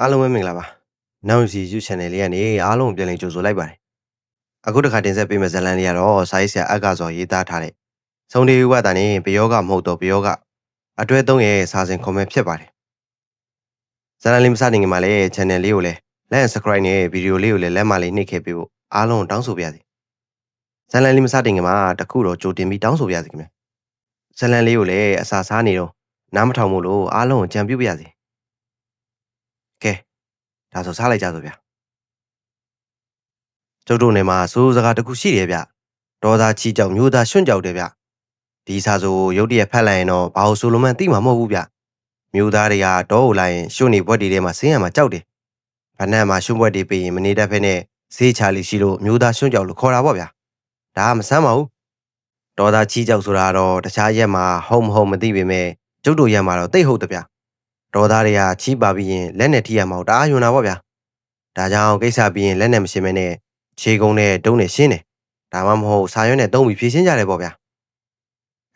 အားလုံးပဲမင်္ဂလာပါနောက်စီ YouTube channel လေးကနေအားလုံးကိုပြန်လည်ကြိုဆိုလိုက်ပါတယ်အခုတစ်ခါတင်ဆက်ပေးမယ့်ဇာတ်လမ်းလေးကတော့စာရေးဆရာအက္ခစောရေးသားထားတဲ့ဆုံးဒီဝတ်တာနဲ့ဘယောဂမဟုတ်တော့ဘယောဂအတွဲသုံးရဲ့စာစဉ် comment ဖြစ်ပါတယ်ဇာတ်လမ်းလေးမစတင်ခင်မှာလည်း channel လေးကိုလည်း like and subscribe နဲ့ဗီဒီယိုလေးကိုလည်းလက်မလေးနှိပ်ခဲ့ပေးဖို့အားလုံးတောင်းဆိုပါရစေဇာတ်လမ်းလေးမစတင်ခင်မှာတခုတော့ကြိုတင်ပြီးတောင်းဆိုပါရစေခင်ဗျဇာတ်လမ်းလေးကိုလည်းအစာစားနေတော့နားမထောင်မို့လို့အားလုံးကိုကြံပြုတ်ပါရစေကဲ ဒါဆိုစားလိုက်ကြစို့ဗျာကျုပ်တို့နေမှာစိုးစကားတစ်ခုရှိတယ်ဗျဒေါ်သားချီကြောက်မျိုးသားရွှွန့်ကြောက်တယ်ဗျဒီစာဆိုရုတ်တရက်ဖက်လိုက်ရင်တော့ဘာလို့ဆိုလိုမှန်းသိမှာမဟုတ်ဘူးဗျမျိုးသားတွေကတောကိုလိုက်ရင်ရွှွန့်နေဘွက်တွေထဲမှာဆင်းရမှာကြောက်တယ်ဗနက်မှာရွှွန့်ဘွက်တွေပြီးရင်မနေတတ်ဖဲနဲ့ဈေးချလေးရှိလို့မျိုးသားရွှွန့်ကြောက်လို့ခေါ်တာပေါ့ဗျာဒါကမဆမ်းပါဘူးဒေါ်သားချီကြောက်ဆိုတာတော့တခြားရက်မှာဟုတ်မဟုတ်မသိပေမဲ့ကျုပ်တို့ရက်မှာတော့တိတ်ဟုတ်တယ်ဗျ ဒေါ်သားတွေကချီးပါပြီးရင်လက်နဲ့ထိရမှာတော့တအားယွန်တာပေါ့ဗျာဒါကြောင့်ကိစ္စပြီးရင်လက်နဲ့မရှင်းမနဲ့ခြေကုံနဲ့တုံးနဲ့ရှင်းတယ်ဒါမှမဟုတ်စာရွက်နဲ့တုံးပြီးဖြည့်ရှင်းကြတယ်ပေါ့ဗျာ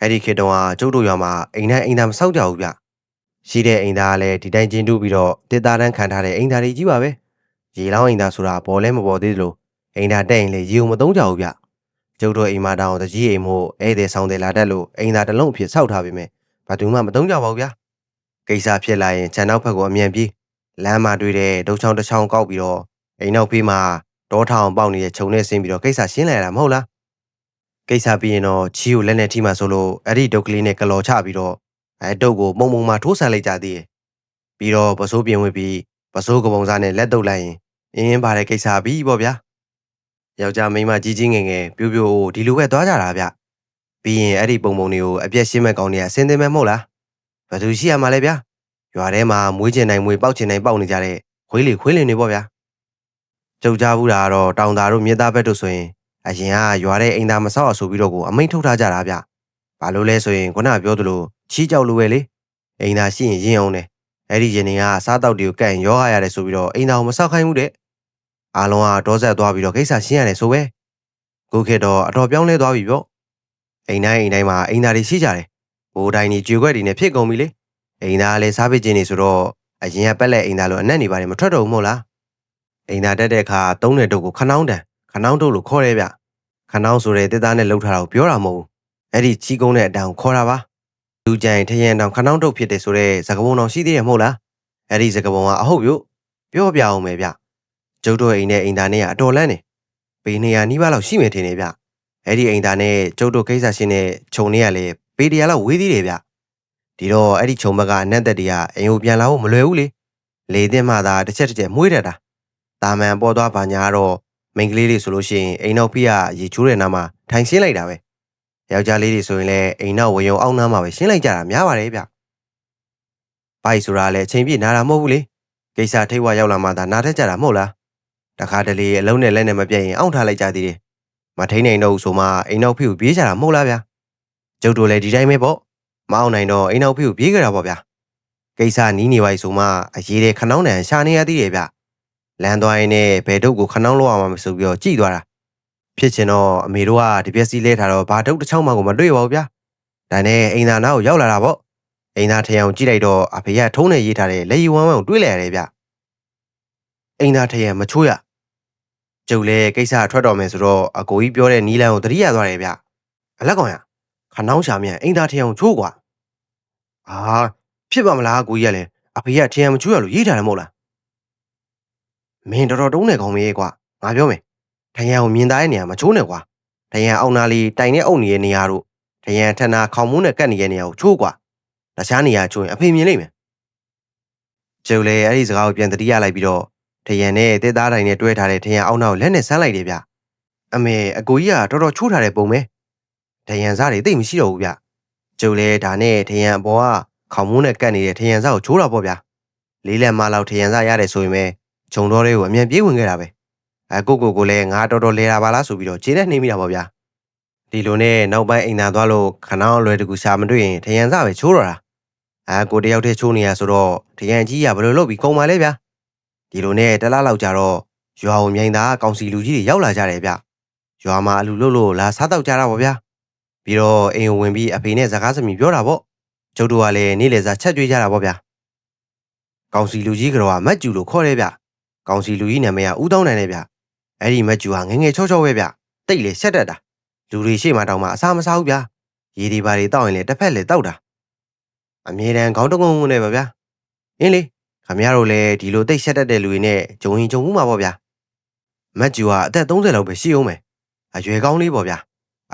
အဲ့ဒီခေတ်တုန်းကကျုပ်တို့ရွာမှာအိမ်တိုင်းအိမ်သားမဆောက်ကြဘူးဗျရှိတဲ့အိမ်သားကလည်းဒီတိုင်းချင်းတူးပြီးတော့တစ်သားတန်းခံထားတဲ့အိမ်သားတွေကြီးပါပဲရေလောင်းအိမ်သားဆိုတာပေါ်လဲမပေါ်သေးသလိုအိမ်သားတက်ရင်လေရေုံမသုံးကြဘူးဗျကျုပ်တို့အိမ်မှာတောင်တကြီးအိမ်မို့ဧည့်သည်ဆောင်တယ်လာတတ်လို့အိမ်သားတစ်လုံးအဖြစ်ဆောက်ထားပြီးမြဲဘာသူမှမသုံးကြပါဘူးဗျ ကိစ္စဖြစ်လာရင်ခြံနောက်ဘက်ကိုအမြန်ပြေးလမ်းမှာတွေ့တဲ့ဒုံချောင်းတစ်ချောင်းကောက်ပြီးတော့အိမ်နောက်ဖေးမှာတောထောင်ပေါက်နေတဲ့ခြုံနဲ့ဆင်းပြီးတော့ကိစ္စရှင်းလိုက်ရတာမဟုတ်လားကိစ္စပြီးရင်တော့ချီကိုလက်နဲ့ထိမှဆိုလို့အဲ့ဒီဒုတ်ကလေးနဲ့ကလော်ချပြီးတော့အဲဒုတ်ကိုမုံမုံမှထိုးဆန်လိုက်ကြသေးတယ်ပြီးတော့ပစိုးပြင်ဝင်ပြီးပစိုးကပုံစားနဲ့လက်တုပ်လိုက်ရင်အင်းင်းပါတဲ့ကိစ္စပြီးပေါ့ဗျာယောက်ျားမိန်းမကြီးကြီးငယ်ငယ်ပြိုးပြိုးဒီလိုပဲသွားကြတာဗျပြီးရင်အဲ့ဒီပုံပုံတွေကိုအပြက်ရှင်းမဲ့ကောင်းနေရဆင်းသင်းမဲ့မဟုတ်လား ဘယ်သူရှိရမှာလဲဗျာရွာထဲမှာမွေးကျင်နိုင်မွေးပေါက်ကျင်နိုင်ပေါက်နေကြတဲ့ခွေးလေခွေးလင်တွေပေါ့ဗျာကြုံကြဘူးတာကတော့တောင်သားတို့မြေသားဘက်တို့ဆိုရင်အရင်ကရွာတဲ့အိမ်သားမဆောက်အောင်ဆိုပြီးတော့ကိုအမိန့်ထုတ်ထားကြတာဗျဘာလို့လဲဆိုရင်ခုနပြောသလိုချီးကြောက်လိုပဲလေအိမ်သားရှိရင်ရင်အောင်တယ်အဲ့ဒီရင်တွေကစားတောက်တွေကိုကန့်ရောရရတယ်ဆိုပြီးတော့အိမ်သားကိုမဆောက်ခိုင်းဘူးတဲ့အားလုံးကဒေါဆက်သွားပြီးတော့ကိစ္စရှင်းရတယ်ဆိုပဲကိုခေတော့အတော်ပြောင်းလဲသွားပြီပေါ့အိမ်တိုင်းအိမ်တိုင်းမှာအိမ်သားတွေရှိကြတယ် ဘိုးတိုင်းကြီးကြွေခွက်တွေနဲ့ဖြစ်ကုန်ပြီလေအိမ်သားလည်းစားပစ်ခြင်းနေဆိုတော့အရင်ကပက်လက်အိမ်သားလိုအနက်နေပါတယ်မထွက်တော့ဘူးမို့လားအိမ်သားတက်တဲ့အခါသုံးတဲ့တုပ်ကိုခနောင်းတန်ခနောင်းတုပ်လို့ခေါ်ရဲဗျခနောင်းဆိုတဲ့တစ်သားနဲ့လှုပ်ထားတာကိုပြောတာမဟုတ်ဘူးအဲ့ဒီချီကုန်းတဲ့အတန်ကိုခေါ်တာပါလူကြိုင်ထရင်တောင်ခနောင်းတုပ်ဖြစ်တယ်ဆိုတဲ့ဇကပုံတော်ရှိသေးတယ်မဟုတ်လားအဲ့ဒီဇကပုံကအဟုတ်ပြုတ်ပြောပြအောင်မယ်ဗျကျုပ်တို့အိမ်နဲ့အိမ်သားနဲ့ကအတော်လန့်နေပေနေရနီးပါးလောက်ရှိမယ်ထင်တယ်ဗျအဲ့ဒီအိမ်သားနဲ့ကျုပ်တို့ကိစ္စရှင်းတဲ့ခြုံတွေကလည်း ပေတရာလောက်ဝေးသေးတယ်ဗျဒီတော့အဲ့ဒီခြုံဘက်ကအနက်သက်တွေကအိမ်ကိုပြန်လာဖို့မလွယ်ဘူးလေလေသင်းမှသာတစ်ချက်တစ်ချက်မွေးတတ်တာတာမန်ပေါ်သွားပါညာတော့မိန်းကလေးတွေဆိုလို့ရှိရင်အိမ်နောက်ဖေးကရေချိုးတဲ့နားမှာထိုင်ရှင်းလိုက်တာပဲယောက်ျားလေးတွေဆိုရင်လည်းအိမ်နောက်ဝရုံအောက်နားမှာပဲရှင်းလိုက်ကြတာများပါတယ်ဗျဘိုက်ဆိုတာလည်းအချိန်ပြည့်နားတာမဟုတ်ဘူးလေကိစ္စထိတ်ဝရောက်လာမှသာနားထက်ကြတာမဟုတ်လားတခါတလေအလုံးနဲ့လက်နဲ့မပြတ်ရင်အောင့်ထားလိုက်ကြသေးတယ်မထိန်နိုင်တော့ဘူးဆိုမှအိမ်နောက်ဖေးကိုပြေးကြတာမဟုတ်လားဗျ ကျုပ်တို့လည်းဒီတိုင်းပဲပေါ့မအောင်နိုင်တော့အိမ်နောက်ဖေးကိုပြေးကြတာပေါ့ဗျကိစ္စနီးနေပါ යි ဆိုမှအရေးတဲ့ခနောင်းတန်ရှာနေရသေးတယ်ဗျလမ်းသွားရင်လည်းဘယ်ဒုတ်ကိုခနောင်းလောက်အောင်မဆိုပြီးတော့ကြည်သွားတာဖြစ်ချင်တော့အမေတို့ကဒီပက်စီလဲထားတော့ဘာဒုတ်တစ်ချောင်းမှကိုမတွေ့ပါဘူးဗျာဒါနဲ့အိမ်သာနာကိုရောက်လာတာပေါ့အိမ်သာထရံကိုကြည့်လိုက်တော့အဖေကထုံးနေရေးထားတဲ့လက်ရီဝမ်းဝမ်းကိုတွေးလိုက်ရတယ်ဗျအိမ်သာထရံမချိုးရကျုပ်လည်းကိစ္စထွက်တော်မယ်ဆိုတော့အကိုကြီးပြောတဲ့နီးလန်းကိုတတိယသွားတယ်ဗျအလက်ကောင်ရ ခနောင်းရှာမြန်အိမ်သားထင်အောင်ချိုးကွာအာဖြစ်ပါမလားကိုကြီးကလည်းအဖေကထင်အောင်မချိုးရလို့ရေးထားတယ်မဟုတ်လားမင်းတော်တော်တုံးနေကောင်းမေးကွာငါပြောမယ်ဒရန်ကိုမြင်သားတဲ့နေရာမချိုးနဲ့ကွာဒရန်အောင်နာလီတိုင်နဲ့အုပ်နေတဲ့နေရာတို့ဒရန်ထနာခေါင်မိုးနဲ့ကတ်နေတဲ့နေရာကိုချိုးကွာတခြားနေရာချိုးရင်အဖေမြင်လိမ့်မယ်ကျုပ်လည်းအဲ့ဒီစကားကိုပြန်သတိရလိုက်ပြီးတော့ထရန်နဲ့တဲသားတိုင်းနဲ့တွဲထားတဲ့ထရန်အောင်နာကိုလက်နဲ့ဆမ်းလိုက်တယ်ဗျအမေအကိုကြီးကတော်တော်ချိုးထားတဲ့ပုံပဲ ထရန်စားတွေသိပ်မရှိတော့ဘူးဗျကျုပ်လည်းဒါနဲ့ထရန်အပေါ်ကခေါင်မိုးနဲ့ကတ်နေတဲ့ထရန်စားကိုချိုးတာပေါ့ဗျလေးလက်မလောက်ထရန်စားရတယ်ဆိုရင်ပဲဂျုံတော်တွေကိုအမြန်ပြေးဝင်ခဲ့တာပဲအဲကိုကိုကိုလည်းငါတော်တော်လဲတာပါလားဆိုပြီးတော့ခြေနဲ့နှိမ့်မိတာပေါ့ဗျာဒီလိုနဲ့နောက်ပိုင်းအိမ်သာသွားလို့ခဏအောင်လွယ်တကူရှာမတွေ့ရင်ထရန်စပဲချိုးတော့တာအဲကိုတယောက်တည်းချိုးနေရဆိုတော့ထရန်ကြီးကဘယ်လိုလုပ်ပြီးကုန်ပါလဲဗျာဒီလိုနဲ့တလားလောက်ကြာတော့ရွာဝင်မြိုင်သားကောင်စီလူကြီးတွေရောက်လာကြတယ်ဗျရွာမှာအလူလို့လို့လာစားတော့ကြတာပေါ့ဗျာ ပြီးတော့အိမ်ဝင်ပြီးအဖေနဲ့စကားစမြည်ပြောတာပေါ့ကျုပ်တို့ကလည်းနေ့လည်စာချက်ကြွေးကြတာပေါ့ဗျာကောင်စီလူကြီးကတော့မတ်ကျူလို့ခေါ်တယ်ဗျကောင်စီလူကြီးနာမည်ကဦးတောင်းနိုင်တယ်ဗျအဲ့ဒီမတ်ကျူဟာငယ်ငယ်ချောချောပဲဗျတိတ်လေဆက်တက်တာလူတွေရှေ့မှာတောင်မှအစားမစားဘူးဗျရေဒီပါတွေတောက်ရင်လေတစ်ဖက်လေတောက်တာအမြဲတမ်းခေါင်းတကုန်းကုန်းနဲ့ပါဗျာအင်းလေခမရတို့လည်းဒီလိုတိတ်ဆက်တက်တဲ့လူတွေနဲ့ဂျုံရင်ဂျုံမှုမှာပေါ့ဗျာမတ်ကျူဟာအသက်30လောက်ပဲရှိအောင်မယ်အရွယ်ကောင်းလေးပေါ့ဗျာ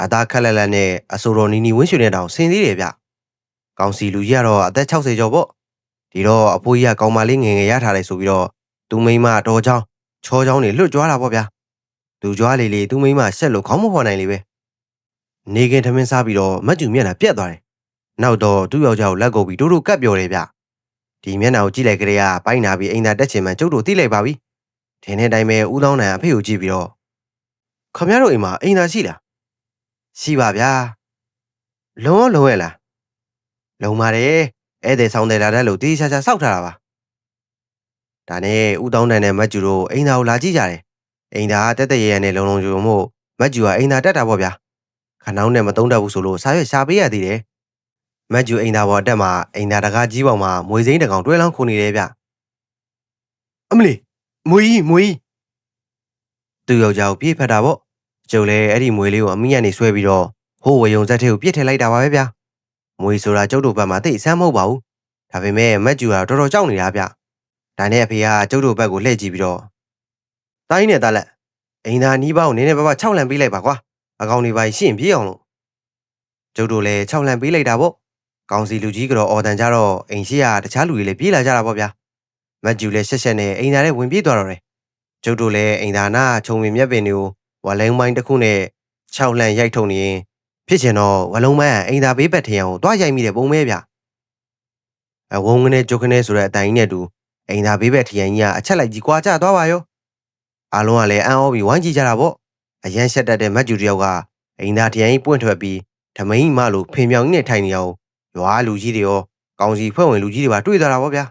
အသားခက်လက်လက်နဲ့အဆိုတော်နီနီဝင်းရွှေနဲ့တောင်ဆင်းသေးတယ်ဗျကောင်စီလူကြီးကတော့အသက်60ကျော်ပေါ့ဒီတော့အဖိုးကြီးကကောင်မလေးငယ်ငယ်ရထားတယ်ဆိုပြီးတော့သူမိန်းမတော်ချောင်းချောချောင်းနေလွတ်ကြွားတာပေါ့ဗျာသူကြွားလေလေသူမိန်းမဆက်လို့ခေါင်းမဖော်နိုင်လေပဲနေခင်ထမင်းစားပြီးတော့မတ်ကျူမျက်နှာပြက်သွားတယ်နောက်တော့သူ့ယောက်ျားကိုလက်ကုပ်ပြီးတို့တို့ကပ်ပြော်တယ်ဗျဒီမျက်နှာကိုကြည့်လိုက်ကြတဲ့ကပိုင်းနာပြီးအိမ်သာတက်ချင်မှကျုပ်တို့သိလိုက်ပါပြီထင်းတဲ့အတိုင်းပဲဦးသောင်းနိုင်အဖေကိုကြည့်ပြီးတော့ခမရတို့အိမ်မှာအိမ်သာရှိလား ရှိပါဗျာလုံးဝလုံးရဲ့လားလုံးပါတယ်ဧည့်သည်ဆောင်တယ်လာတဲ့လို့တေးချာချာစောက်ထားတာပါဒါနဲ့ဦးတောင်းတန်နဲ့မတ်ကျူတို့အိမ်သာကိုလာကြည့်ကြတယ်အိမ်သာကတက်တက်ရဲရဲနဲ့လုံလုံကျုံမို့မတ်ကျူကအိမ်သာတက်တာပေါ့ဗျာခဏောင်းနဲ့မတုံးတတ်ဘူးဆိုလို့စားရွက်ရှာပေးရသေးတယ်မတ်ကျူအိမ်သာပေါ်တက်မှာအိမ်သာတကားကြီးပေါင်မှာမွေစိမ့်တကောင်တွဲလောင်းခုန်နေတယ်ဗျအမလီမွေကြီးမွေကြီးသူ့ယောက်ျားကိုပြေးဖက်တာပေါ့ ကျုပ်လည်းအဲ့ဒီမွေလေးကိုအမိကနေဆွဲပြီးတော့ဟိုးဝယုံဇက်ထဲကိုပြစ်ထည့်လိုက်တာပါပဲဗျာမွေဆိုတာကျုပ်တို့ဘက်မှာတိတ်အဆန်းမဟုတ်ပါဘူးဒါပေမဲ့မတ်ကျူကတော်တော်ကြောက်နေတာဗျဒါနဲ့အဖေကကျုပ်တို့ဘက်ကိုလှည့်ကြည့်ပြီးတော့တိုင်းနဲ့တားလက်အိမ်သာနီးပေါင်းနင်းနေပါပါ6လန်ပေးလိုက်ပါကွာအကောင်တွေပိုင်းရှင့်ပြေးအောင်လို့ကျုပ်တို့လည်း6လန်ပေးလိုက်တာပေါ့ကောင်စီလူကြီးကတော့အော်တန်ကြတော့အိမ်ရှိရတခြားလူတွေလည်းပြေးလာကြတာပေါ့ဗျာမတ်ကျူလည်းရှက်ရှက်နဲ့အိမ်သာထဲဝင်ပြေးသွားတော့တယ်ကျုပ်တို့လည်းအိမ်သာနာခြုံဝင်မြက်ပင်တွေကို ဝလိုင်းမိုင်းတစ်ခုနဲ့6လန်ရိုက်ထုံနေရင်ဖြစ်ချင်တော့ဝလုံးမိုင်းကအိမ်သာဘေးဘက်ထရံကိုတွားရိုက်မိတဲ့ပုံပဲဗျအဝုံကနေကြုတ်ကနေဆိုတဲ့အတိုင်းနဲ့တူအိမ်သာဘေးဘက်ထရံကြီးကအချက်လိုက်ကြီးကွာကြသွားပါရောအားလုံးကလည်းအံ့ဩပြီးဝိုင်းကြည့်ကြတာပေါ့အရန်ရှက်တတ်တဲ့မတ်ကျူတယောက်ကအိမ်သာထရံကြီးပွင့်ထွက်ပြီးဓမိန်မလိုဖင်မြောင်ကြီးနဲ့ထိုင်နေအောင်ရွာလူကြီးတွေရောကောင်စီဖွဲ့ဝင်လူကြီးတွေပါတွေ့သွားတာပေါ့ဗျာ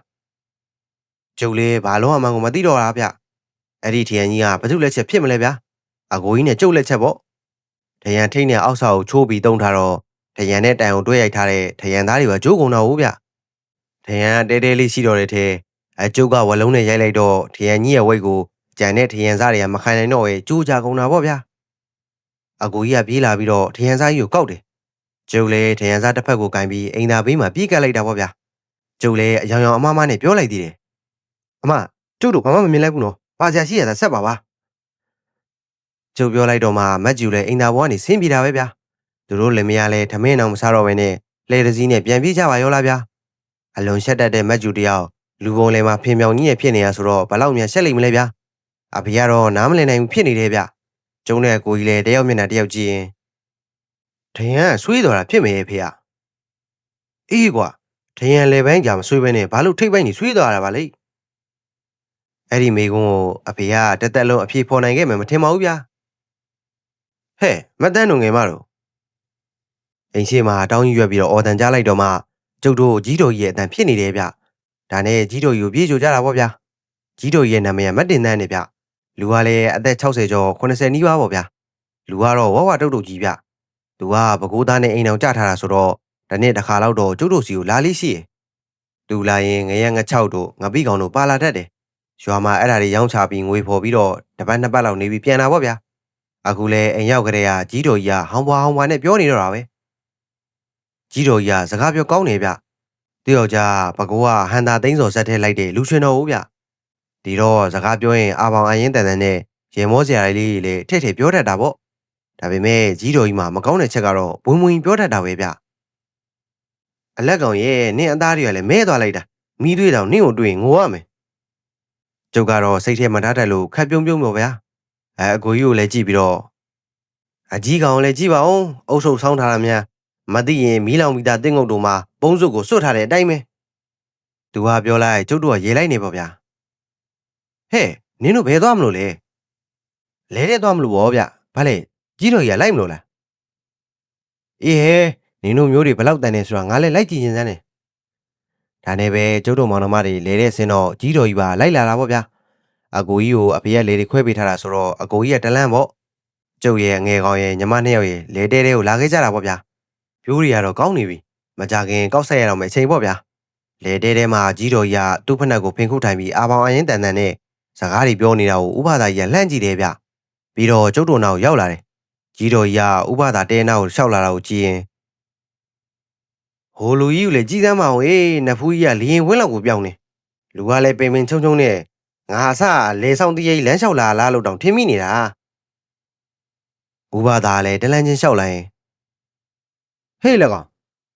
ကျုပ်လေးဘာလုံးအမှန်ကိုမသိတော့တာဗျအဲ့ဒီထရံကြီးကဘာလို့လက်ချက်ဖြစ်မလဲဗျာ အကိုကြီးနဲ့ကျုပ်လက်ချက်ပေါ့ထရံထိတ်နဲ့အောက်ဆောက်ကိုချိုးပြီးတုံးထားတော့ထရံနဲ့တိုင်အောင်တွဲရိုက်ထားတဲ့ထရံသားတွေကကြိုးကုန်တော့ဘူးဗျထရံကတဲတဲလေးရှိတော့တဲ့ထဲအကျုပ်ကဝလုံးနဲ့ရိုက်လိုက်တော့ထရံကြီးရဲ့ဝိတ်ကိုကြံတဲ့ထရံစားတွေကမခံနိုင်တော့ရဲ့ကြိုးကြကုန်တာပေါ့ဗျာအကိုကြီးကပြေးလာပြီးတော့ထရံစားကြီးကိုကောက်တယ်ကျုပ်လည်းထရံစားတစ်ဖက်ကိုကင်ပြီးအိမ်သာဘေးမှာပြေးကပ်လိုက်တာပေါ့ဗျာကျုပ်လည်းအယောင်ယောင်အမမနဲ့ပြောလိုက်သေးတယ်အမကျုပ်တို့ဘာမှမမြင်လိုက်ဘူးနော်ပါစရာရှိရတာဆက်ပါပါ ကျုပ်ပြောလိုက်တော့မှမတ်ကျူလည်းအိမ်သာဘောကနေဆင်းပြေတာပဲဗျာသူတို့လည်းမရလဲထမင်းအောင်မစားတော့ဘဲနဲ့လဲတစည်းနဲ့ပြန်ပြေးကြပါရောလားဗျာအလွန်ရှက်တတ်တဲ့မတ်ကျူတယောက်လူပုံလည်းမှာဖင်မြောင်ကြီးရဲ့ဖြစ်နေရဆိုတော့ဘလောက်မြန်ရှက်လိမ့်မလဲဗျာအဖေကတော့နားမလည်နိုင်ဘူးဖြစ်နေတယ်ဗျကျုံတဲ့ကိုကြီးလည်းတယောက်မျက်နှာတယောက်ကြည့်ရင်ဒရန်ကဆွေးတော်တာဖြစ်မယ်ဖေဟာအေးကွာဒရန်လေပိုင်းကြာမဆွေးဘဲနဲ့ဘာလို့ထိတ်ပိုင်းကြီးဆွေးတော်တာပါလေအဲ့ဒီမိကုန်းကိုအဖေကတက်တက်လုံးအပြေဖော်နိုင်ခဲ့မယ်မထင်ပါဘူးဗျာ ဟဲ့မတန်းတို့ငယ်မတို့အိမ်ရှိမှာတောင်းကြီးရွက်ပြီးတော့အော်တန်ကြားလိုက်တော့မှကျုပ်တို့ကြီးတော်ကြီးရဲ့အတန်ဖြစ်နေတယ်ဗျဒါနဲ့ကြီးတော်ကြီးကိုပြေးကြကြတာပေါ့ဗျာကြီးတော်ကြီးရဲ့နာမည်ကမတ်တင်တန်းနေဗျလူကလည်းအသက်60ကျော်80နီးပါးပေါ့ဗျာလူကတော့ဝဝတုတ်တုတ်ကြီးဗျသူကပကိုးသားနဲ့အိမ်အောင်ကြထားတာဆိုတော့ဒီနေ့တစ်ခါတော့တော့ကျုပ်တို့စီကိုလာလေးရှိရယ်သူလာရင်ငရဲငချောက်တို့ငပိကောင်တို့ပါလာတတ်တယ်ရွာမှာအဲ့ဒါတွေရောင်းချပြီးငွေဖော်ပြီးတော့တပတ်နှစ်ပတ်လောက်နေပြီးပြန်လာပေါ့ဗျာ အခုလဲအိမ်ရောက်ကြတဲ့ကကြီးတော်ကြီးကဟောင်းပွားဟောင်းပွားနဲ့ပြောနေတော့တာပဲကြီးတော်ကြီးကစကားပြောကောင်းနေဗျသူယောက်ျားပကိုးကဟန်တာသိန်းစော်ဆက်ထဲလိုက်တယ်လူရှင်တော်ဦးဗျဒီတော့စကားပြောရင်အာပေါင်အရင်တန်တန်နဲ့ရေမောစရာလေးလေးလည်းထဲ့ထဲ့ပြောတတ်တာပေါ့ဒါပေမဲ့ကြီးတော်ကြီးမှမကောင်းတဲ့ချက်ကတော့ဘွင်ဘွင်ပြောတတ်တာပဲဗျအလက်ကောင်ရဲ့နင့်အသားတွေကလည်းမဲသွားလိုက်တာမိသွေးတောင်နင့်ကိုတွေ့ရင်ငိုရမယ်ကျုပ်ကတော့စိတ်ထဲမထားတတ်လို့ခက်ပြုံးပြုံးပေါ့ဗျာ အဲအကိုကြီးကိုလည်းကြည့်ပြီးတော့အကြီးကောင်လည်းကြည့်ပါဦးအုပ်ဆုပ်ဆောင်းထားတာများမသိရင်မီးလောင်မိသားတင်းငုတ်တို့မှာပုံစုကိုစွတ်ထားတဲ့အတိုင်းပဲသူကပြောလိုက်ကျုပ်တို့ကရေလိုက်နေပေါ့ဗျာဟဲ့နင်းတို့ဘယ်သွားမလို့လဲလဲတဲ့သွားမလို့ဗောဗျဘာလဲကြီးတော်ကြီးကလိုက်မလို့လားအေးဟဲနင်းတို့မျိုးတွေဘလောက်တန်နေဆိုတာငါလည်းလိုက်ကြည့်ရင်စမ်းနေဒါနဲ့ပဲကျုပ်တို့မောင်နှမတွေလဲတဲ့ဆင်းတော့ကြီးတော်ကြီးပါလိုက်လာတာပေါ့ဗျာ အကိုကြီးကိုအဖေကလေတွေခွဲပေးထားတာဆိုတော့အကိုကြီးကတလန့်ပေါ့ကျုပ်ရဲ့ငယ်ကောင်ရဲ့ညီမနှစ်ယောက်ရဲ့လေတဲတဲကိုလာခဲ့ကြတာပေါ့ဗျာပြိုးတွေကတော့ကောင်းနေပြီမကြခင်ကောက်ဆက်ရတော့မယ်အချိန်ပေါ့ဗျာလေတဲထဲမှာကြီးတော်ကြီးကသူ့ဖက်နှက်ကိုဖင်ခုထိုင်ပြီးအာပေါင်အရင်တန်တန်နဲ့စကားတွေပြောနေတာကိုဥပဒါကြီးကလှမ်းကြည့်တယ်ဗျပြီးတော့ကျုပ်တို့နောက်ရောက်လာတယ်ကြီးတော်ကြီးကဥပဒါတဲနာကိုရှောက်လာတာကိုကြည့်ရင်ဟိုလူကြီးကိုလည်းကြည်စမ်းမအောင်အေးနဖူးကြီးကလျင်ဝင်းလောက်ကိုပြောင်းနေလူကလည်းပင်ပင်ချုံချုံနဲ့ ငါအစလေဆောင်တရိပ်လမ်းလျှောက်လာလားလို့တောင်ထင်မိနေတာဥပဒါလည်းတလန်းချင်းလျှောက်လိုက်ရင်ဟေးလကောင်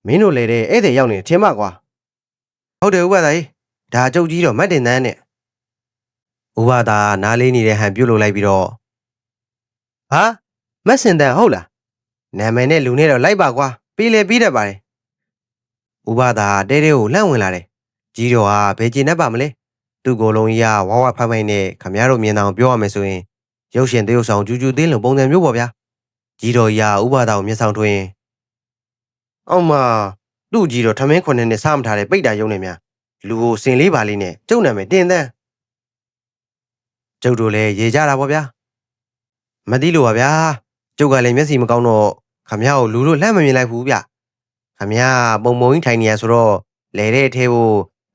မင်းတို့လေတဲ့ဧည့်သည်ရောက်နေထင်မကွာဟုတ်တယ်ဥပဒါကြီးဒါကြုတ်ကြီးတော့မတ်တင်တန်းနဲ့ဥပဒါနားလေးနေတဲ့ဟန်ပြုတ်လို့လိုက်ပြီးတော့ဟာမတ်စင်တန်ဟုတ်လားနာမည်နဲ့လူနဲ့တော့လိုက်ပါကွာပြီးလေပြီးတတ်ပါတယ်ဥပဒါတဲတဲကိုလှန့်ဝင်လာတယ်ကြီးတော်ဟာဘယ်ကျင်တတ်ပါမလဲ သူ့ကိုယ်လုံးကြီးကဝါဝဖိုင်ဖိုင်နဲ့ခမရတို့မြင်အောင်ပြောရမယ်ဆိုရင်ရုပ်ရှင်သရုပ်ဆောင်ကျူးကျူးသေးလုံပုံစံမျိုးပေါ့ဗျာကြီးတော်ကြီးကဥပဒါကိုမျက်စောင်ထွင်းရင်အောင်မသူ့ကြီးတော်ထမင်းခွန်းနဲ့စားမထားတဲ့ပိတ်တာယုံနေများလူကိုစင်လေးပါလေးနဲ့ကျုပ်နာမည်တင်တန်းကျုပ်တို့လည်းရေကြတာပေါ့ဗျာမသိလို့ပါဗျာကျုပ်ကလည်းမျက်စိမကောင်းတော့ခမရကိုလူတို့လှမ်းမမြင်လိုက်ဘူးဗျခမရပုံပုံကြီးထိုင်နေရဆိုတော့လဲတဲ့အထဲကို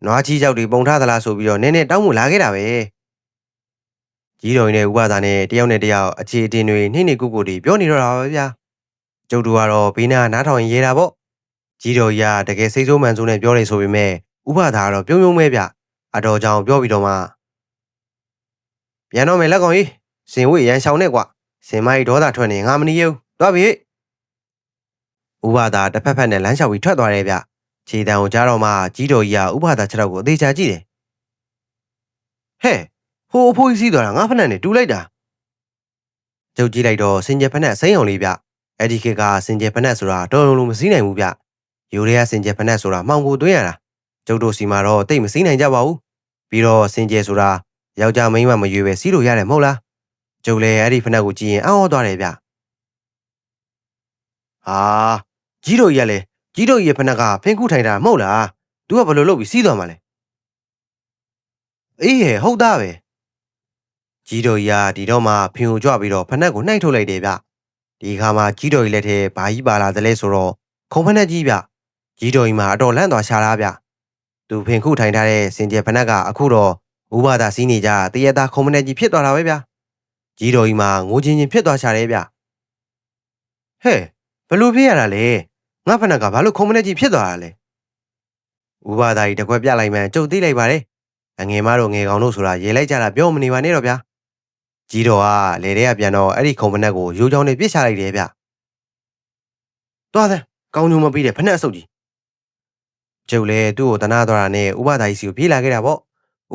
နွားချီကြောက်တွေပုံထားသလားဆိုပြီးတော့နည်းနည်းတောင်းမလာခဲ့တာပဲကြီးတော်ရင်နဲ့ဥပဒါနဲ့တယောက်နဲ့တယောက်အခြေအတင်တွေနှိမ့်နေကုကုတွေပြောနေတော့တာပဲဗျာကျုပ်တို့ကတော့ဘေးနာနားထောင်ရင်ရေးတာပေါ့ကြီးတော်ကြီးကတကယ်စိတ်ဆိုးမှန်ဆိုးနဲ့ပြောနေဆိုပေမဲ့ဥပဒါကတော့ပြုံးပြုံးပဲဗျအတော်ကြောင်ပြောပြီးတော့မှပြန်တော့မယ်လက်ကောင်ကြီးစင်ဝေးရန်ရှောင်နဲ့ကွစင်မကြီးဒေါသထွက်နေငါမနီးရဘူးသွားပြီဥပဒါတစ်ဖက်ဖက်နဲ့လမ်းလျှောက်ပြီးထွက်သွားတယ်ဗျ ခြေတံကိုကြားတော့မှကြီးတော်ကြီးကဥပဒါခြေထောက်ကိုအသေးချာကြည့်တယ်ဟဲ့ဟိုအဖိုးကြီးစီးသွားတာငါဖက်နဲ့နေတူလိုက်တာကျုပ်ကြည့်လိုက်တော့စင်ကြယ်ဖက်နဲ့စိမ့်အောင်လေးဗျအဲ့ဒီခေတ်ကစင်ကြယ်ဖက်နဲ့ဆိုတာတော်တော်လုံးမစည်းနိုင်ဘူးဗျယူရီးယားစင်ကြယ်ဖက်နဲ့ဆိုတာမှောင်ကိုသွင်းရတာကျုပ်တို့စီမှာတော့တိတ်မစည်းနိုင်ကြပါဘူးပြီးတော့စင်ကြယ်ဆိုတာယောက်ျားမိန်းမမရွေးပဲစီးလို့ရတယ်မဟုတ်လားကျုပ်လည်းအဲ့ဒီဖက်နဲ့ကိုကြည့်ရင်အော်သွားတယ်ဗျဟာကြီးတို့ကြီးကလည်း ကြီးတို့ကြီးရဲ့ဖက်နဲ့ကဖင်ခုထိုင်တာမဟုတ်လား तू ကဘယ်လိုလုပ်ပြီးစီးသွားမှာလဲအေးဟဲ့ဟုတ်သားပဲကြီးတို့ကြီးကဒီတော့မှဖင်ကိုကြွပြီးတော့ဖက်နဲ့ကိုနှိုက်ထုတ်လိုက်တယ်ဗျဒီခါမှာကြီးတို့ကြီးလက်ထဲဘာကြီးပါလာသလဲဆိုတော့ခုံဖက်နဲ့ကြီးဗျကြီးတို့ကြီးမှာအတော်လန့်သွားရှာတာဗျသူဖင်ခုထိုင်ထားတဲ့စင်ကြယ်ဖက်နဲ့ကအခုတော့ဥပဒါစီးနေကြတရတာခုံဖက်နဲ့ကြီးဖြစ်သွားတာပဲဗျကြီးတို့ကြီးမှာငိုချင်းချင်းဖြစ်သွားရှာတယ်ဗျဟဲ့ဘယ်လိုဖြစ်ရတာလဲ ငါဖက်နဲ့ကဘာလို့ခုံဖက်နဲ့ကြီးဖြစ်သွားတာလဲဥပဒါကြီးတကွက်ပြလိုက်မှန်းကြုတ်သိလိုက်ပါတယ်အငယ်မတို့ငယ်ကောင်တို့ဆိုတာရေလိုက်ကြတာပြောမနေပါနဲ့တော့ဗျာကြီးတော်ကလေထဲကပြန်တော့အဲ့ဒီခုံဖက်နဲ့ကိုရိုးချောင်းနဲ့ပြစ်ချလိုက်တယ်ဗျသွားတဲ့ကောင်းညုံမပြီးတဲ့ဖက်နဲ့အဆုပ်ကြီးကျုပ်လည်းသူ့ကိုတနာသွားတာနဲ့ဥပဒါကြီးစီကိုပြေးလာခဲ့တာပေါ့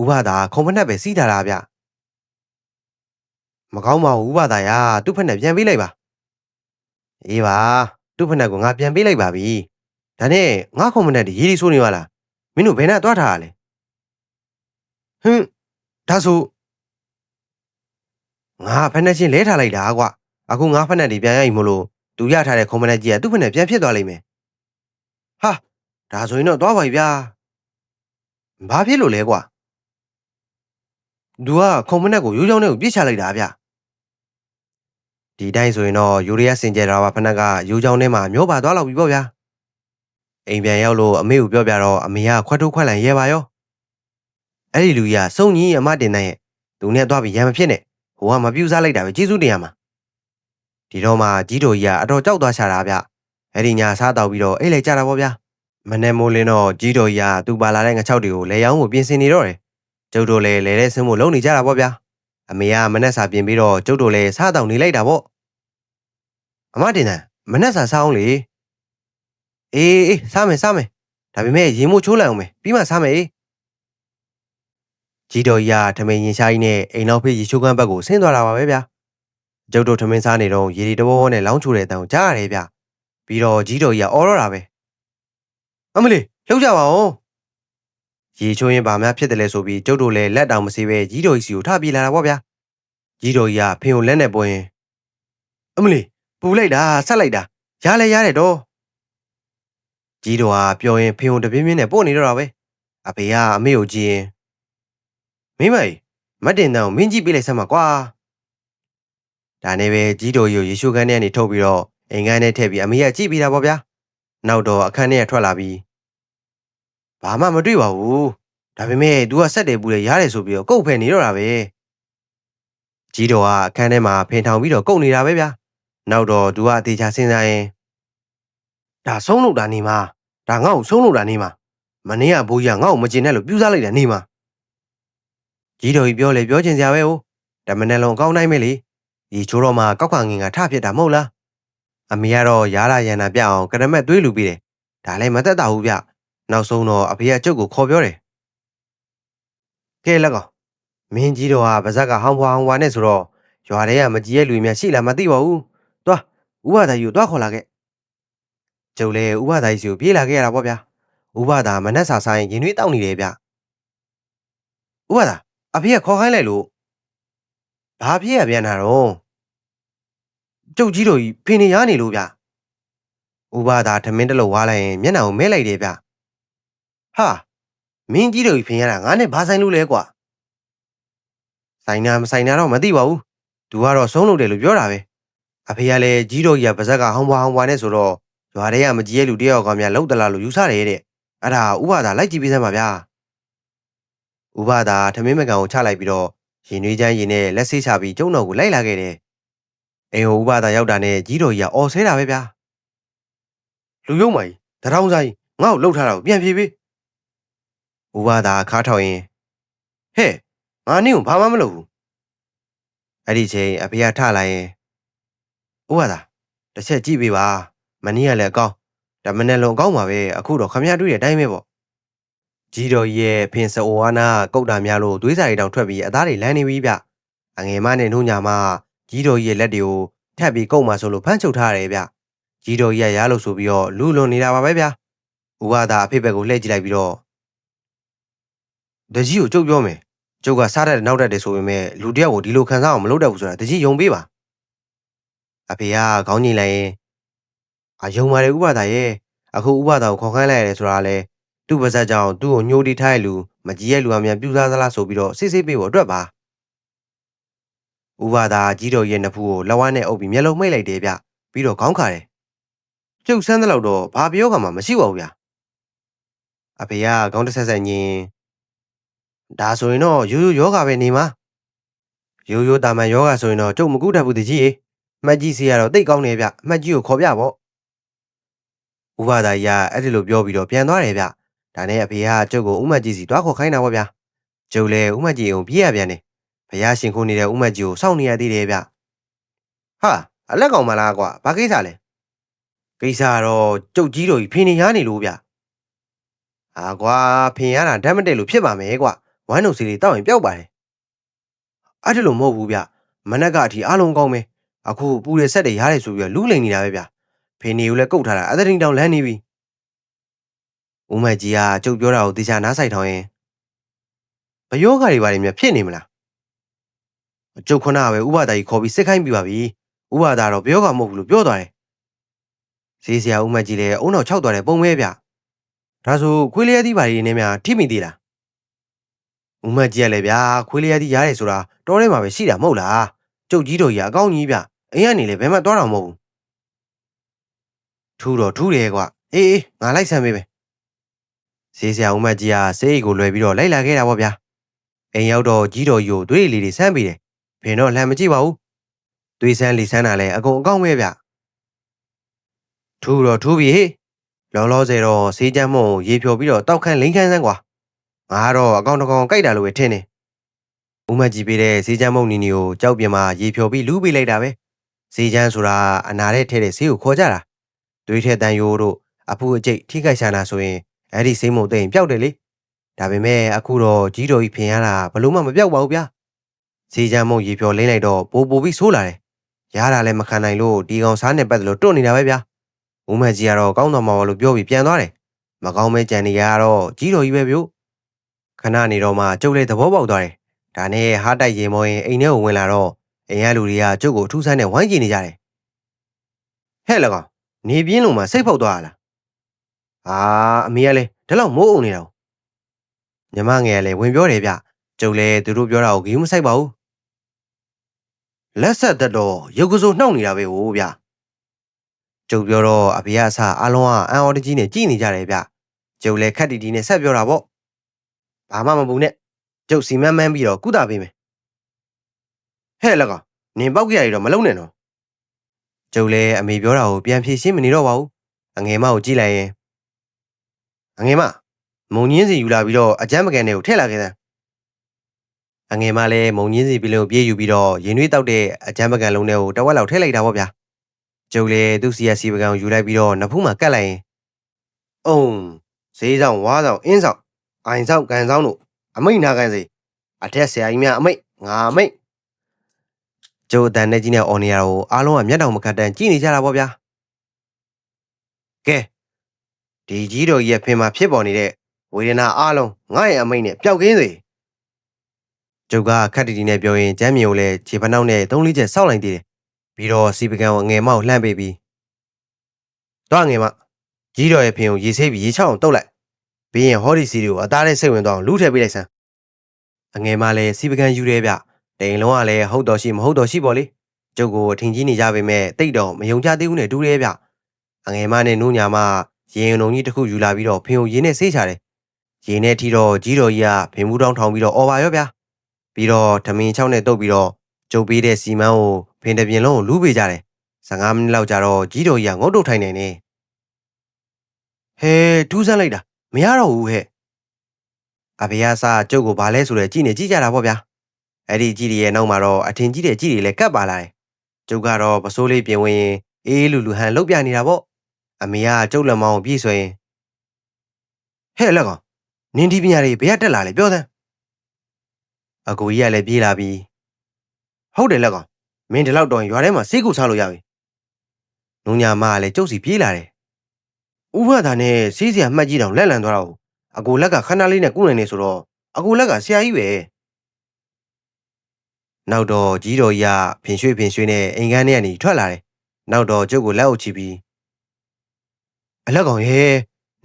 ဥပဒါခုံဖက်နဲ့ပဲစီးထားတာဗျမကောင်းပါဘူးဥပဒါရသူ့ဖက်နဲ့ပြန်ပေးလိုက်ပါအေးပါ သူ့ဖက်နဲ့ကိုငါပြန်ပေးလိုက်ပါပြီဒါနဲ့ငါခုံဖက်နဲ့ရေဒီဆိုးနေရလားမင်းတို့ဘယ်နဲ့သွားထားရလဲဟွန်းဒါဆိုငါဖက်နဲ့ချင်းလဲထားလိုက်တာကွအခုငါဖက်နဲ့ဒီပြန်ရရင်မလို့သူရထားတဲ့ခုံဖက်နဲ့ကြီးကသူ့ဖက်နဲ့ပြန်ဖြစ်သွားလိမ့်မယ်ဟာဒါဆိုရင်တော့သွားပါပြီဗျာဘာဖြစ်လို့လဲကွာသူကခုံဖက်နဲ့ကိုရိုးချောင်းနဲ့ကိုပြစ်ချလိုက်တာဗျ ဒီတိုင်းဆိုရင်တော့ယူရီးယားစင်ကြယ်တာပါဖက်နဲ့ကရိုးချောင်းထဲမှာမျိုးပါသွားလောက်ပြီပေါ့ဗျာအိမ်ပြန်ရောက်လို့အမေကိုပြောပြတော့အမေကခွတ်ထိုးခွက်လန်ရဲပါရောအဲ့ဒီလူကြီးကစုံကြီးအမတင်တဲ့ရဲ့သူနဲ့သွားပြီးရံမဖြစ်နဲ့ဟိုကမပြူစားလိုက်တာပဲကျေးဇူးတင်ရမှာဒီတော့မှကြီးတော်ကြီးကအတော်ကြောက်သွားရှာတာဗျအဲ့ဒီညာစားတော့ပြီးတော့အိတ်လိုက်ကြတာပေါ့ဗျာမနေ့မိုးလင်းတော့ကြီးတော်ကြီးကသူပါလာတဲ့ငချောက်တွေကိုလဲရောင်းကိုပြင်ဆင်နေတော့တယ်ကျုပ်တို့လည်းလဲတဲ့ဆင်းဖို့လုံနေကြတာပေါ့ဗျာအမေကမနဲ့စာပြင်ပြီးတော့ကျုပ်တို့လည်းစားတောင်နေလိုက်တာပေါ့ အမတင်တဲ့မနဲ့စာစားအောင်လေအေးအေးစားမယ်စားမယ်ဒါပေမဲ့ရင်မို့ချိုးလိုက်အောင်မယ်ပြီးမှစားမယ်အေးကြီးတော်ကြီးကထမင်းရင်ရှားကြီးနဲ့အိမ်နောက်ဖေးရေချိုးကန်းဘက်ကိုဆင်းသွားတာပါပဲဗျာကျုပ်တို့ထမင်းစားနေတော့ရေဒီတဘောဘောနဲ့လောင်းချိုတဲ့အတန်ကိုကြားရတယ်ဗျပြီးတော့ကြီးတော်ကြီးကအော်တော့တာပဲအမလေးလှုပ်ကြပါဦးရေချိုးရင်ဘာများဖြစ်တယ်လဲဆိုပြီးကျုပ်တို့လည်းလက်တောင်မစေးပဲကြီးတော်ကြီးစီကိုထပြေးလာတာပေါ့ဗျာကြီးတော်ကြီးကဖင်ကိုလက်နဲ့ပွရင်အမလေး ပူလိုက်တာဆက်လိုက်တာရလဲရတယ်တော့ကြီးတော်ကပြောရင်ဖင်ကိုတပြင်းပြင်းနဲ့ပို့နေတော့တာပဲအဖေကအမေကိုကြည့်ရင်မိမကြီးမတ်တင်တန်းကိုမင်းကြည့်ပေးလိုက်စမ်းပါကွာဒါနဲ့ပဲကြီးတော်ကြီးကိုရေရှုခန်းထဲကနေထုတ်ပြီးတော့အိမ်ခန်းထဲထည့်ပြီးအမေကကြည့်ပြီးတာပေါ့ဗျာနောက်တော့အခန်းထဲကထွက်လာပြီးဘာမှမတွေ့ပါဘူးဒါပေမဲ့ तू ကဆက်တယ်ပူတယ်ရတယ်ဆိုပြီးတော့ကုတ်ဖယ်နေတော့တာပဲကြီးတော်ကအခန်းထဲမှာဖင်ထောင်ပြီးတော့ကုတ်နေတာပဲဗျာ နောက်တော့ तू ကအသေးချာစဉ်းစားရင်ဒါဆုံးလို့တာနေမှာဒါငါ့ကိုဆုံးလို့တာနေမှာမနေ့ကဘိုးကြီးကငါ့ကိုမကျင်နဲ့လို့ပြူစားလိုက်တာနေမှာကြီးတော်ကြီးပြောလေပြောချင်စရာပဲဟိုဒါမနဲ့လုံးကောင်းနိုင်မယ်လေဒီချိုးတော်မှာကောက်ခါငင်ကထဖြစ်တာမဟုတ်လားအမေကတော့ရားလာရန်နာပြအောင်ကရမက်သွေးလူပြီးတယ်ဒါလည်းမသက်တာဘူးဗျနောက်ဆုံးတော့အဖေကကျုပ်ကိုခေါ်ပြောတယ်ကဲလက်ကောင်မင်းကြီးတော်ကဗဇက်ကဟောင်းဖွာဟောင်းဖွာနဲ့ဆိုတော့ရွာထဲကမကြီးရဲ့လူများရှိလားမသိပါဘူးသွား ဥပဒါကြီးကိုသွားခေါ်လာခဲ့ကျုပ်လည်းဥပဒါကြီးစီကိုပြေးလာခဲ့ရတာပေါ့ဗျာဥပဒါမနှက်စာဆိုင်ရင်သွေးတောက်နေတယ်ဗျဥပဒါအဖေကခေါ်ခိုင်းလိုက်လို့ဘာဖြစ်ရပြန်တာတော့ကျုပ်ကြီးတော်ကြီးဖင်နေရနေလို့ဗျဥပဒါထမင်းတစ်လုံးဝါလိုက်ရင်မျက်နှာကိုမဲလိုက်တယ်ဗျဟာမင်းကြီးတော်ကြီးဖင်ရတာငါနဲ့ဘာဆိုင်လို့လဲကွာဆိုင်နာမဆိုင်နာတော့မသိပါဘူးသူကတော့ဆုံးလို့တယ်လို့ပြောတာပဲ အဖေကလည်းကြီးတော်ကြီးကပါဇက်ကဟောင်းပွားဟောင်းပွားနဲ့ဆိုတော့ရွာထဲကမကြီးရဲ့လူတယောက်ကများလောက်တလားလို့ယူဆတယ်တဲ့အဲ့ဒါဥပဒါလိုက်ကြည့်ပေးစမ်းပါဗျာဥပဒါထမင်းမကန်ကိုချလိုက်ပြီးတော့ရင်နွေးချမ်းရင်နဲ့လက်ဆေးချပြီးကျုံတော်ကိုလိုက်လာခဲ့တယ်အိမ်ဟိုဥပဒါရောက်တာနဲ့ကြီးတော်ကြီးကအော်ဆဲတာပဲဗျာလူယုံမကြီးတထောင်ဆိုင်ငါ့ကိုလှုပ်ထားတာကိုပြန်ပြေးပေးဥပဒါခါထောက်ရင်ဟဲ့ငါနင့်ကိုဘာမှမလုပ်ဘူးအဲ့ဒီချိန်အဖေကထလာရင် ဥပဒါတစ်ချက်ကြည့်ပေးပါမနေ့ကလည်းအကောင်းဒါမနဲ့လုံးအကောင်းပါပဲအခုတော့ခမရတွေ့တဲ့အတိုင်းပဲပေါ့ကြီးတော်ကြီးရဲ့ဖင်စအိုဝါနာကုတ်တာများလို့သွေးစာရီတောင်ထွက်ပြီးအသားတွေလန်းနေပြီဗျအငယ်မနဲ့နှုံညာမကြီးတော်ကြီးရဲ့လက်တွေကိုထပ်ပြီးကုတ်မှဆိုလို့ဖမ်းချုပ်ထားရတယ်ဗျကြီးတော်ကြီးရရလို့ဆိုပြီးတော့လူလွန်နေတာပါပဲဗျဥပဒါအဖေဘက်ကိုလှည့်ကြည့်လိုက်ပြီးတော့တကြီးကိုကျုပ်ပြောမယ်ကျုပ်ကစားတဲ့နောက်တက်တယ်ဆိုပေမဲ့လူတယောက်ကိုဒီလိုခံစားအောင်မလုပ်တတ်ဘူးဆိုတာတကြီးယုံပေးပါ အဖေကခေါင်းညိလိုက်ရင်အယုံပါတယ်ဥပဒါရဲ့အခုဥပဒါကိုခေါ်ခိုင်းလိုက်ရတယ်ဆိုတာလဲသူ့ပါဇက်ကြောင့်သူ့ကိုညှိုးတီးထားတဲ့လူမကြီးရဲ့လူအမြန်ပြူစားသလားဆိုပြီးတော့စိတ်စိတ်ပေးဖို့အတွက်ပါဥပဒါကြီးတော်ရဲ့နဖူးကိုလက်ဝါးနဲ့အုပ်ပြီးမျက်လုံးမိတ်လိုက်တယ်ဗျပြီးတော့ခေါင်းခါတယ်ကျုပ်ဆန်းတဲ့လောက်တော့ဘာပြောကမှမရှိပါဘူးဗျအဖေကခေါင်းတစ်ဆက်ဆက်ညင်ဒါဆိုရင်တော့ရိုးရိုးယောဂပဲနေမှာရိုးရိုးတာမန်ယောဂဆိုရင်တော့ကျုပ်မကူတတ်ဘူးတကြီးရေ မှတ်ကြီးစီကတော့တိတ်ကောင်းနေဗျမှတ်ကြီးကိုခေါ်ပြပေါ့ဥပဒါကြီးကအဲ့ဒီလိုပြောပြီးတော့ပြန်သွားတယ်ဗျဒါနဲ့အဖေကကျုပ်ကိုဥမတ်ကြီးစီတွားခေါ်ခိုင်းတာပေါ့ဗျကျုပ်လည်းဥမတ်ကြီးအောင်ပြေးရပြန်တယ်ဘုရားရှင်ခိုးနေတဲ့ဥမတ်ကြီးကိုစောင့်နေရသေးတယ်ဗျဟာအလက်ကောင်မလားကွာဘာကိစ္စလဲကိစ္စကတော့ကျုပ်ကြီးတော်ကြီးဖင်နေရနေလို့ဗျအာကွာဖင်ရတာဓာတ်မတက်လို့ဖြစ်ပါမယ်ကွာဝမ်းုံစီလေးတောက်ရင်ပျောက်ပါတယ်အဲ့ဒါလို့မဟုတ်ဘူးဗျမနက်ကအထိအားလုံးကောင်းမယ် အခုပူရဆက်တွေရားတယ်ဆိုပြီးတော့လူးလိန်နေတာပဲဗျဖေနေကိုလည်းကုတ်ထားတာအသရင်တောင်လန်းနေပြီဦးမကြီးကကျုပ်ပြောတာကိုတေချာနားဆိုင်ထောင်းရင်ဘယောဂါတွေဘာတွေများဖြစ်နေမလားကျုပ်ခဏပဲဥပဒါကြီးခေါ်ပြီးစစ်ခိုင်းပြပါပြီဥပဒါတော့ဘယောဂါမဟုတ်ဘူးလို့ပြောသွားတယ်ဈေးစရာဦးမကြီးလည်းအုံနောက်ခြောက်သွားတယ်ပုံမဲဗျဒါဆိုခွေးလျက်သီးဘာတွေနဲ့များထိမိသေးလားဦးမကြီးကလည်းဗျာခွေးလျက်သီးရားတယ်ဆိုတာတောထဲမှာပဲရှိတာမဟုတ်လားကျုပ်ကြီးတော်ကြီးကအကောင်းကြီးဗျ အိမ်ကနေလည်းဘယ်မှသွားတော့မဟုတ်ဘူးထူတော့ထူတယ်ကွာအေးအေးငါလိုက်ဆမ်းပေးမယ်ဈေးဆရာဦးမကြီးကစေးအိတ်ကိုလွယ်ပြီးတော့လိုက်လာခဲ့တာပေါ့ဗျာအိမ်ရောက်တော့ကြီးတော်ကြီးကိုသွေးလေးတွေဆမ်းပေးတယ်ဘယ်တော့လှမ်းမကြည့်ပါဘူးသွေးဆန်းလီဆန်းတာလည်းအကုန်အကောင်းပဲဗျထူတော့ထူပြီဟေ့လောလောဆယ်တော့ဆေးချမ်းမုံရေဖြော်ပြီးတော့တောက်ခန့်လိန်ခန်းစမ်းကွာငါကတော့အကောင်တကောင်ကြိုက်တာလို့ပဲထင်တယ်ဦးမကြီးပေးတဲ့ဈေးချမ်းမုံနီနီကိုကြောက်ပြမှာရေဖြော်ပြီးလူးပေးလိုက်တာပဲ ဈေးချမ်းဆိုတာအနာထဲထဲတဲ့ဆေးကိုခေါ်ကြတာသွေးထဲတန်ယိုးတို့အဖူအကျိတ်ထိခိုက်ဆန္ဒဆိုရင်အဲ့ဒီစိမ့်မုံသိရင်ပျောက်တယ်လေဒါပေမဲ့အခုတော့ကြီးတော်ကြီးဖင်ရတာဘလို့မှမပျောက်ပါဘူးဗျာဈေးချမ်းမုံရေဖြော်လင်းလိုက်တော့ပိုပိုပြီးဆိုးလာတယ်ရတာလည်းမခံနိုင်လို့ဒီကောင်စားနဲ့ပတ်သက်လို့တွန့်နေတာပဲဗျာဦးမကြီးကတော့ကောင်းတော်မှာလို့ပြောပြီးပြန်သွားတယ်မကောင်းမဲကြံနေရတော့ကြီးတော်ကြီးပဲဗျို့ခဏနေတော့မှကျုပ်လည်းသဘောပေါက်သွားတယ်ဒါနဲ့ဟားတိုက်ရင်မောရင်အိမ်ထဲကိုဝင်လာတော့ အိမ်ရလူတွေကကျုပ်ကိုအထူးဆန်းနဲ့ဝိုင်းကြည့်နေကြတယ်ဟဲ့လကောင်နေပြင်းလုံးမှာစိတ်ဖောက်သွားရလားအာအမေကလည်းဒီလောက်မိုးအုံနေတာညီမငယ်ကလည်းဝင်ပြောတယ်ဗျကျုပ်လည်းသူတို့ပြောတာကိုဂီးမဆိုင်ပါဘူးလက်ဆက်သက်တော့ရုပ်ကစိုးနှောက်နေတာပဲဟိုဗျကျုပ်ပြောတော့အဖေကအဆအားလုံးကအံအော်တကြီးနဲ့ကြည်နေကြတယ်ဗျကျုပ်လည်းခက်တီတီနဲ့ဆက်ပြောတာပေါ့ဘာမှမပူနဲ့ကျုပ်စီမံမှန်းပြီးတော့ကုသပေးမယ် ဟဲ့လကောင်နင်ပောက်ကြရည်တော့မလုံးနဲ့နော်ကျုပ်လည်းအမေပြောတာကိုပြန်ဖြေရှင်းမနေတော့ပါဘူးအငယ်မကိုကြည့်လိုက်ရင်အငယ်မမုံညင်းစီယူလာပြီးတော့အကြမ်းမကန်တွေကိုထည့်လာခဲ့တဲ့အငယ်မလည်းမုံညင်းစီပြီးလုံးပြေးယူပြီးတော့ရင်နှွေးတောက်တဲ့အကြမ်းပကံလုံးတွေကိုတဝက်လောက်ထည့်လိုက်တာပေါ့ဗျာကျုပ်လည်းသူ့စီရစီပကံကိုယူလိုက်ပြီးတော့နဖူးမှာကတ်လိုက်ရင်အုံဈေးဆောင်ဝါးဆောင်အင်းဆောင်အိုင်ဆောင်ကန်ဆောင်တို့အမိတ်နာကန်စီအထက်ဆရာကြီးများအမိတ်ငါအမိတ် ကျုပ်အတန်နဲ့ကြီးနဲ့အော်နေရတော့အားလုံးကမျက်တောင်မကတ်တန်ကြည့်နေကြတာပေါ့ဗျာကဲဒီကြီးတော်ကြီးရဲ့ဖင်မှာဖြစ်ပေါ်နေတဲ့ဝေဒနာအားလုံးငါ့ရဲ့အမိတ်နဲ့ပျောက်ကင်းစေကျုပ်ကခက်တီတီနဲ့ပြောရင်ကျမ်းမြေကိုလည်းခြေဖနှောက်နဲ့သုံးလေးချက်စောက်လိုက်သေးတယ်။ပြီးတော့စီပကံကိုငယ်မောက်လှမ်းပေးပြီးတော့ငယ်မကြီးတော်ရဲ့ဖင်ကိုရေဆေးပြီးရေချောင်းအောင်တုတ်လိုက်။ပြီးရင်ဟောဒီစီကိုအသားနဲ့စိတ်ဝင်သွားအောင်လူထည့်ပေးလိုက်စမ်း။အငယ်မလည်းစီပကံယူတယ်ဗျ။ တိန်လုံးကလည်းဟုတ်တော်ရှိမဟုတ်တော်ရှိပေါ့လေ။ကျုပ်ကိုထင်ကြီးနေကြပေမဲ့တိတ်တော့မယုံကြသေးဘူးနဲ့တူတယ်ဗျ။အငယ်မနဲ့နူးညာမရေရင်လုံးကြီးတစ်ခုယူလာပြီးတော့ဖင်ကိုရေနဲ့ဆေးချတယ်။ရေနဲ့ထီတော့ကြီးတော်ကြီးကဖင်မှုတောင်းထောင်ပြီးတော့အော်ပါရောဗျာ။ပြီးတော့ထမင်းချောင်းနဲ့တုပ်ပြီးတော့ကျုပ်ပေးတဲ့စီမန်းကိုဖင်တစ်ပြင်လုံးကိုလူးပေးကြတယ်15မိနစ်လောက်ကြာတော့ကြီးတော်ကြီးကငုတ်တုတ်ထိုင်နေနေဟဲထူးဆန်းလိုက်တာမရတော့ဘူးဟဲ့အဖေကစားကျုပ်ကိုဗာလဲဆိုရဲကြည်နေကြည့်ကြတာပေါ့ဗျာ အဲ့ဒီကြည်တွေရဲ့နောက်မှာတော့အထင်ကြီးတဲ့ကြည်တွေလည်းကပ်ပါလာတယ်ကျုပ်ကတော့ပစိုးလေးပြင်ဝင်ရင်အေးလူလူဟန်လှုပ်ပြနေတာပေါ့အမေကကျုပ်လက်မောင်းကိုပြေးဆွဲရင်ဟဲ့လက်ကောင်နင်းဒီပညာတွေဘယ်ကတက်လာလဲပြောသမ်းအကူကြီးကလည်းပြေးလာပြီးဟုတ်တယ်လက်ကောင်မင်းဒီလောက်တော့ရွာထဲမှာစိတ်ကူစားလို့ရပြီ။နုံညာမကလည်းကျုပ်စီပြေးလာတယ်။ဥပဒါနဲ့စီးစရာမှတ်ကြီးတောင်လက်လန်သွားတော့အကူလက်ကခဏလေးနဲ့ကုနိုင်နေဆိုတော့အကူလက်ကဆရာကြီးပဲ။ နောက်တော့ကြီးတော်ကြီးကဖင်ရွှေ့ဖင်ရွှေ့နဲ့အိမ်ကန်းထဲကနေထွက်လာတယ်။နောက်တော့ကျုပ်ကိုလက်အုပ်ချပြီးအလက်ကောင်ရဲ့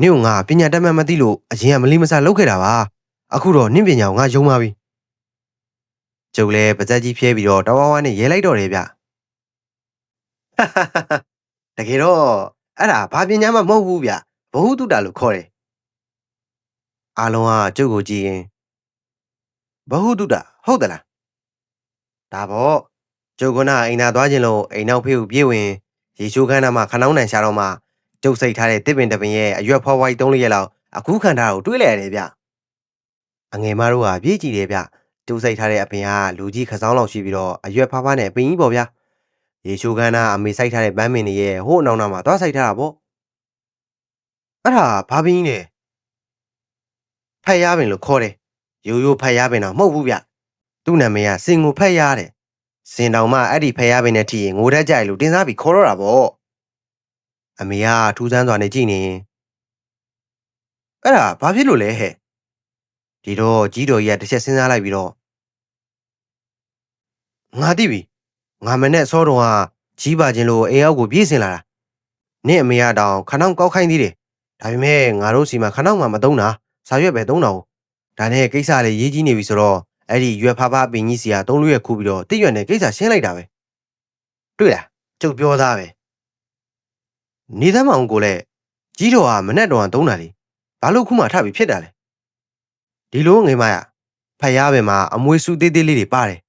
နင့်ကငါပညာတတ်မှတ်မသိလို့အရင်ကမလီမစားလုပ်ခဲ့တာပါ။အခုတော့နင့်ပညာကိုငါယုံပါပြီ။ကျုပ်လည်းပါဇက်ကြီးဖြဲပြီးတော့တဝါဝါနဲ့ရဲလိုက်တော့တယ်ဗျတကယ်တော့အဲ့ဒါဘာပညာမှမဟုတ်ဘူးဗျဘဟုတုတ္တလို့ခေါ်တယ်အားလုံးကကျုပ်ကိုကြည့်ရင်ဘဟုတုတ္တဟုတ်သလား ဒါပေါ့ကျုပ်ကနာအိမ်သာသွားခြင်းလို့အိမ်နောက်ဖေးကိုပြေးဝင်ရေချိုးခန်းသားမှာခနောင်းနံရှာတော့မှကျုပ်စိတ်ထားတဲ့တစ်ပင်တစ်ပင်ရဲ့အရွက်ဖွားဖွားကြီးသုံးလေးရက်လောက်အခုခံထားတာကိုတွေးလိုက်ရတယ်ဗျအငယ်မတို့ကပြေးကြည့်တယ်ဗျကျုပ်စိတ်ထားတဲ့အပင်ကလူကြီးခစောင်းလောက်ရှိပြီးတော့အရွက်ဖားဖားနဲ့အပင်ကြီးပေါ့ဗျာရေချိုးကန်းသားအမေစိုက်ထားတဲ့ပန်းမင်တွေရဲ့ဟိုးအနောက်နားမှာသွားစိုက်ထားတာပေါ့အဲ့ဒါဘာပင်ကြီးလဲဖက်ရပင်လို့ခေါ်တယ်ရိုးရိုးဖက်ရပင်တော့မဟုတ်ဘူးဗျ သူ့နာမည်ကစင်ကိုဖက်ရတဲ့စင်တောင်မှအဲ့ဒီဖက်ရပင်နဲ့ထိရင်ငိုတတ်ကြရလို့တင်စားပြီးခေါ်တော့တာပေါ့အမေကထူးဆန်းစွာနဲ့ကြည့်နေရင်အဲ့ဒါဘာဖြစ်လို့လဲဟဲ့ဒီတော့ကြီးတော်ကြီးကတစ်ချက်စဉ်းစားလိုက်ပြီးတော့ငါသိပြီငါမနဲ့စောတော်ကကြီးပါခြင်းလို့အိမ်အောက်ကိုပြေးစင်လာတာနင့်အမေကတောင်ခဏောင်းကောက်ခိုင်းသေးတယ်ဒါပေမဲ့ငါတို့စီမှာခဏောင်းမှမသုံးတာစာရွက်ပဲသုံးတာ哦ဒါနဲ့ကိစ္စလေးရေးကြီးနေပြီဆိုတော့ အဲ့ဒီရွက်ဖားဖားပင်ကြီးစီကသုံးလို့ရခူးပြီးတော့တိရွက်နဲ့ကိစ္စရှင်းလိုက်တာပဲတွေ့လားကျုပ်ပြောသားပဲနေသမောင်ကိုလည်းကြီးတော်ကမနဲ့တော်ကသုံးတာလေဘာလို့ခုမှထပ်ပြီးဖြစ်တာလဲဒီလိုငိမရဖယားပင်မှာအမွေစုသေးသေးလေးတွေပါတယ်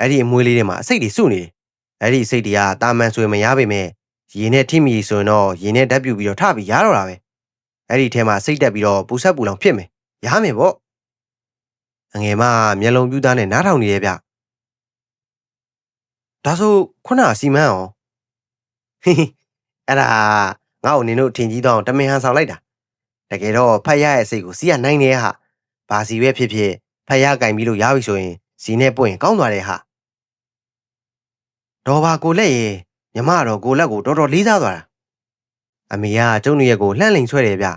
အဲ့ဒီအမွေးလေးတွေမှာအစိတ်တွေစုနေတယ်။အဲ့ဒီအစိတ်တွေကတာမန်ဆိုရင်မရပါပဲ။ရေနဲ့ထိမိဆိုရင်တော့ရေနဲ့ဓာတ်ပြူပြီးတော့ထပြီးရတော့တာပဲ။အဲ့ဒီထဲမှာစိတ်တက်ပြီးတော့ပူဆက်ပူလောင်ဖြစ်မယ်။ရမယ်ပေါ့။ အငယ်မမျက်လုံးပြူးသားနဲ့နားထောင်နေရဲ့ဗျ။ဒါဆိုခုနကစီမန်းအောင်ဟိဟိအဲ့ဒါငါ့ကိုနင်တို့ထင်ကြီးတော့တမင်ဟန်ဆောင်လိုက်တာ။တကယ်တော့ဖတ်ရရဲ့စိတ်ကိုစီးရနိုင်နေဟာ။ဘာစီပဲဖြစ်ဖြစ်ဖတ်ရကင်ပြီးလို့ရပြီဆိုရင်စီနဲ့ပွင့်ရင်ကောင်းသွားတယ်ဟာဒေါ်ပါကိုလက်ရေမြမတော့ကိုလက်ကိုတော်တော်လေးစားသွားတာအမေကကျုံနရဲ့ကိုလှန့်လိန်ဆွဲတယ်ဗျ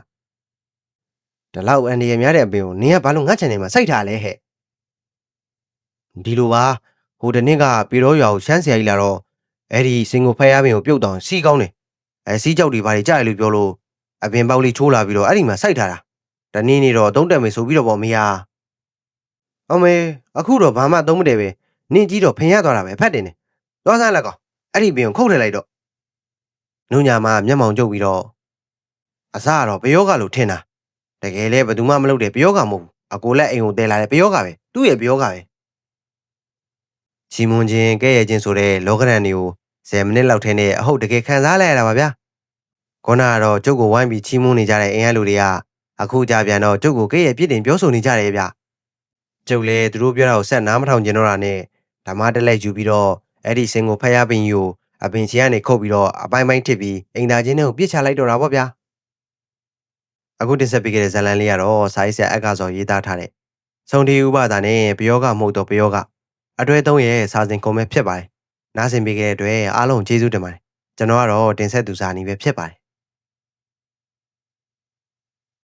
ဒီလောက်အန်ဒီရများတဲ့အပင်ကိုနင်ကဘာလို့ငတ်ချင်နေမှာစိုက်ထားလဲဟဲ့ဒီလိုပါဟိုတနေ့ကပေတော့ရွာကိုရှမ်းဆရာကြီးလာတော့အဲ့ဒီစင်ကိုဖဲရပင်ကိုပြုတ်တောင်စီးကောင်းတယ်အဲစီးကြောက်တွေဘာတွေကြားရလို့ပြောလို့အပင်ပေါက်လေးချိုးလာပြီးတော့အဲ့ဒီမှာစိုက်ထားတာတနေ့နေ့တော့သုံးတက်မယ်ဆိုပြီးတော့ပေါ့မေယာအမေအခုတော့ဘာမှသုံးမတယ်ပဲနင့်ကြီးတော့ဖင်ရသွားတာပဲဖတ်တယ်နေသွားစမ်းလက်ကောင်အဲ့ဒီပင်ကိုခုတ်ထည့်လိုက်တော့နုညာမမျက်မှောင်ကျုပ်ပြီးတော့အစားကတော့ဘယောကလို့ထင်တာ တကယ်လဲဘယ်သူမှမလုပ်တယ်ပယောဂမဟုတ်ဘူးအကိုလက်အိမ်ကိုတဲလာတယ်ပယောဂပဲသူ့ရဲ့ပယောဂပဲချီမွန်ချင်းကဲ့ရဲ့ချင်းဆိုတဲ့လောကရန်တွေကို10မိနစ်လောက်ထင်းနဲ့အဟုတ်တကယ်ခံစားလိုက်ရတာပါဗျာခေါနာကတော့ကျုပ်ကိုဝိုင်းပြီးချီမွန်နေကြတဲ့အင်အားလူတွေကအခုကြပြန်တော့ကျုပ်ကိုကဲ့ရဲ့ပြစ်တင်ပြောဆိုနေကြတယ်ဗျကျုပ်လည်းသူတို့ပြောတာကိုဆက်နားမထောင်ကျင်တော့တာနဲ့ဓမ္မတက်လက်ယူပြီးတော့အဲ့ဒီစင်ကိုဖျားပင်ကြီးကိုအပင်ချီကနေခုတ်ပြီးတော့အပိုင်းပိုင်းထစ်ပြီးအိမ်သားချင်းတွေကိုပြစ်ချလိုက်တော့တာပေါ့ဗျာ အခုတင်ဆက်ပေးခဲ့တဲ့ဇာတ်လမ်းလေးကတော့စာရေးဆရာအက်ကစောရေးသားထားတဲ့စုံဒီဥပဒါနဲ့ပယောဂမဟုတ်တော့ပယောဂအတွဲသုံးရဲ့စာစဉ်ကုန်မဲ့ဖြစ်ပါတယ်။နားဆင်ပေးခဲ့တဲ့အတွက်အားလုံးကျေးဇူးတင်ပါတယ်။ကျွန်တော်ကတော့တင်ဆက်သူစာနီပဲဖြစ်ပါတယ်